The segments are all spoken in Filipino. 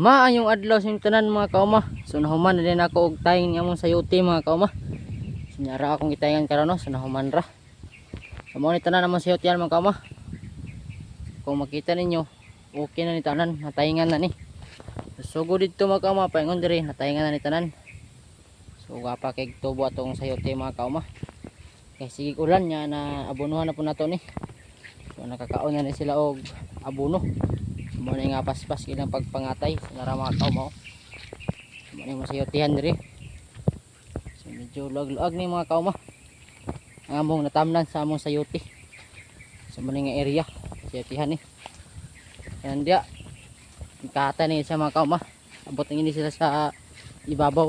Maayong adlaw sa tanan mga kauma. So nahuman na din ako og tayong niya mong sayote mga kauma. Sinyara akong itayangan karon no, so nahuman ra. So mo ni tanan naman sayote yan mga kauma. Kung makita ninyo, okay na ni tanan, natayangan na ni. So go dito mga kauma, paingon diri, natayangan na ni tanan. So gapa kay tubo atong sayote mga kauma. Kay sige ulan niya na abonuhan na po nato ni. So nakakaon na ni sila og abono. Mo na nga paspas ilang pagpangatay sa nara mga kaumaw. Mo na masayotihan diri. So medyo lag-lag ni mga kauma. Ang among natamnan sa among sayoti. Sa mo nga area, sayotihan ni. Yan dia. Ikata ni sa mga kauma. Abot ng ini sila sa ibabaw.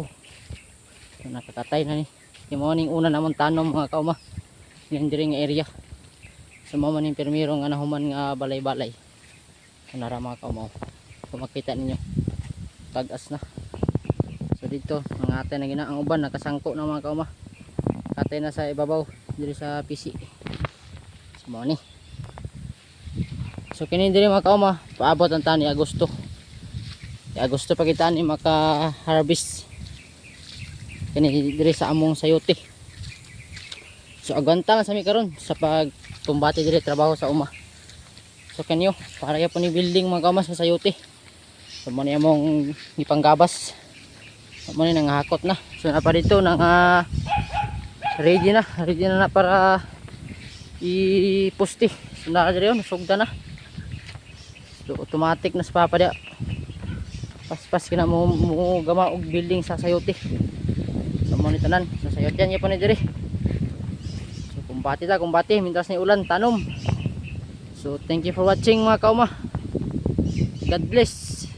So nakakatay na ni. Yung mga una namon tanom mga kauma. Yan diri nga area. Sa mga maning permiro nga nahuman nga balay-balay nara mga kaumaw. Kung makita ninyo tagas na. So dito mga ate na gina ang uban nakasangko na mga kauma ate na sa ibabaw diri sa PC. So ni so kini diri mga kauma paabot ang tani Agosto. Agosto pa kita ni maka harvest kini diri sa among sayote. So agwanta lang sa mi karon sa pagtumbati diri trabaho sa uma So kanyo, para ya po ni building mga kamas sa sayote. So mo ni among ipanggabas. So ni nangahakot na. So na pa dito nang ah, ready na, ready na na para ipusti. So na diri yun, sugda na. So automatic na sa papa dia. Paspas kina mo, mo gama og building sa sayote. So mo ni tanan, sa sayote yan po ni diri. So kumbati ta, kumbati, mintas ni ulan, tanom. So thank you for watching mga kauma. God bless.